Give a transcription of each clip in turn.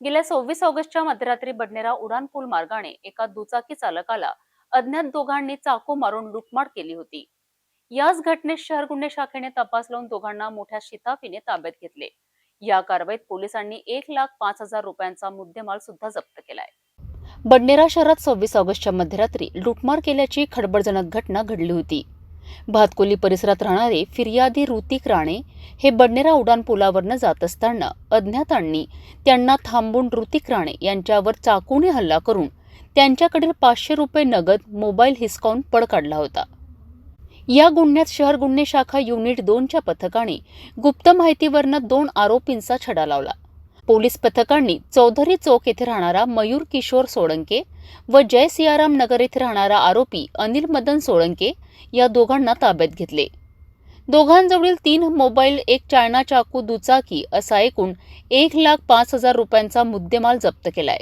गेल्या सव्वीस ऑगस्टच्या मध्यरात्री बडनेरा उड्डाणपूल मार्गाने एका दुचाकी चालकाला अज्ञात दोघांनी चाकू मारून लुटमाट केली होती. याच घटनेत शहर गुन्हे शाखेने तपास लावून दोघांना मोठ्या शिताफीने ताब्यात घेतले. या कारवाईत पोलिसांनी एक लाख पाच हजार रुपयांचा मुद्देमाल सुद्धा जप्त केलाय. बडनेरा शहरात सव्वीस ऑगस्टच्या मध्यरात्री लुटमार केल्याची खडबडजनक घटना घडली होती. भातकोली परिसरात राहणारे फिर्यादी ऋतिक राणे हे बडनेरा उड्डाण पुलावरनं जात असताना अज्ञातांनी त्यांना थांबून ऋतिक राणे यांच्यावर चाकूने हल्ला करून त्यांच्याकडील पाचशे रुपये नगद मोबाईल हिसकावून पळ काढला होता. या गुन्ह्यात शहर गुन्हे शाखा युनिट दोनच्या पथकाने गुप्त माहितीवरनं दोन आरोपींचा छडा लावला. पोलीस पथकांनी चौधरी चौक येथे राहणारा मयूर किशोर सोळंके व जय सियाराम नगर येथे राहणारा आरोपी अनिल मदन सोळंके या दोघांना ताब्यात घेतले. दोघांजवळील तीन मोबाईल एक चायना चाकू दुचाकी असा एकूण एक लाख पाच हजार रुपयांचा मुद्देमाल जप्त केलाय.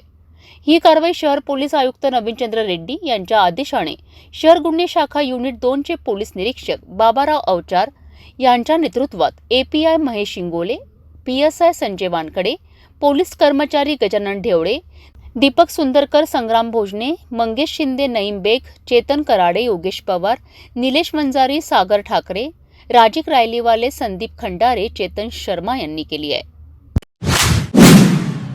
ही कारवाई शहर पोलीस आयुक्त नवीनचंद्र रेड्डी यांच्या आदेशाने शहर गुन्हे शाखा युनिट दोनचे पोलीस निरीक्षक बाबाराव अवचार यांच्या नेतृत्वात API Mahesh Shingole PSI Sanjay Wankhede police कर्मचारी गजानन ढेवळे दीपक सुंदरकर संग्राम भोजने मंगेश शिंदे नईम बेग चेतन कराडे योगेश पवार निलेश वंजारी सागर ठाकरे राजिक रायलीवाले संदीप खंडारे चेतन शर्मा यांनी केली आहे.